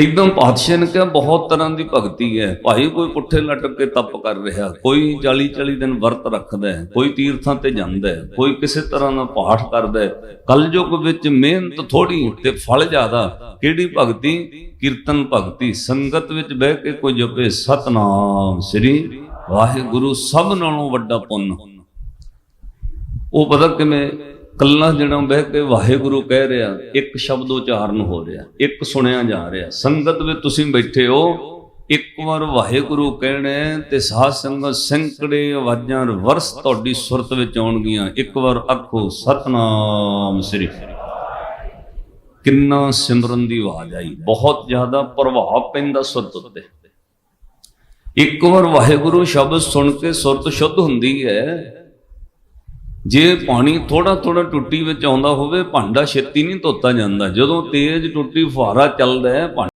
ਇਦਾਂ ਪਾਤਸ਼ਾਹ ਨੇ ਕਿਹਾ, ਬਹੁਤ ਤਰ੍ਹਾਂ ਦੀ ਭਗਤੀ ਹੈ। ਭਾਈ, ਕੋਈ ਪੁੱਠੇ ਲਟਕ ਕੇ ਤਪ ਕਰ ਰਿਹਾ, ਕੋਈ 40 40 ਦਿਨ ਵਰਤ ਰੱਖਦਾ ਹੈ, ਕੋਈ ਤੀਰਥਾਂ ਤੇ ਜਾਂਦਾ ਹੈ, ਕੋਈ ਕਿਸੇ ਤਰ੍ਹਾਂ ਦਾ ਪਾਠ ਕਰਦਾ ਹੈ, ਕਲਯੁਗ ਵਿੱਚ ਮਿਹਨਤ ਥੋੜੀ ਤੇ ਫਲ ਜ਼ਿਆਦਾ। ਕਿਹੜੀ ਭਗਤੀ? ਕੀਰਤਨ ਭਗਤੀ। ਸੰਗਤ ਵਿੱਚ ਬਹਿ ਕੇ ਕੋਈ ਜਪੇ, ਸਤਨਾਮ ਸ੍ਰੀ ਵਾਹਿਗੁਰੂ, ਸਭ ਨਾਲੋਂ ਵੱਡਾ ਪੁੰਨ। ਉਹ ਪਤਾ ਕਿਵੇਂ ਕੱਲਾ ਜਿਹੜਾ ਬਹਿ ਕੇ ਵਾਹਿਗੁਰੂ ਕਹਿ ਰਿਹਾ, ਇੱਕ ਸ਼ਬਦ ਉਚਾਰਨ ਹੋ ਰਿਹਾ, ਇੱਕ ਸੁਣਿਆ ਜਾ ਰਿਹਾ। ਸੰਗਤ ਵਿੱਚ ਤੁਸੀਂ ਬੈਠੇ ਹੋ, ਇੱਕ ਵਾਰ ਵਾਹਿਗੁਰੂ ਕਹਿਣਾ ਤੇ ਸਾਧ ਸੰਗਤ ਸੈਂਕੜੇ ਆਵਾਜ਼ਾਂ ਵਰਸ ਤੁਹਾਡੀ ਸੁਰਤ ਵਿੱਚ ਆਉਣਗੀਆਂ। ਇੱਕ ਵਾਰ ਆਖੋ, ਸਤਨਾਮ ਸ੍ਰੀ ਕਿੰਨਾ ਸਿਮਰਨ ਦੀ ਆਵਾਜ਼ ਆਈ। ਬਹੁਤ ਜ਼ਿਆਦਾ ਪ੍ਰਭਾਵ ਪੈਂਦਾ ਸੁਰਤ ਉੱਤੇ। ਇੱਕ ਵਾਰ ਵਾਹਿਗੁਰੂ ਸ਼ਬਦ ਸੁਣ ਕੇ ਸੁਰਤ ਸ਼ੁੱਧ ਹੁੰਦੀ ਹੈ। ਜੇ ਪਾਣੀ ਥੋੜਾ ਥੋੜਾ ਟੁੱਟੀ ਵਿੱਚ ਆਉਂਦਾ ਹੋਵੇ, ਭਾਂਡਾ ਛੇਤੀ ਨਹੀਂ ਧੋਤਾ ਜਾਂਦਾ। ਜਦੋਂ ਤੇਜ਼ ਟੁੱਟੀ ਫੁਹਾਰਾ ਚੱਲਦਾ ਹੈ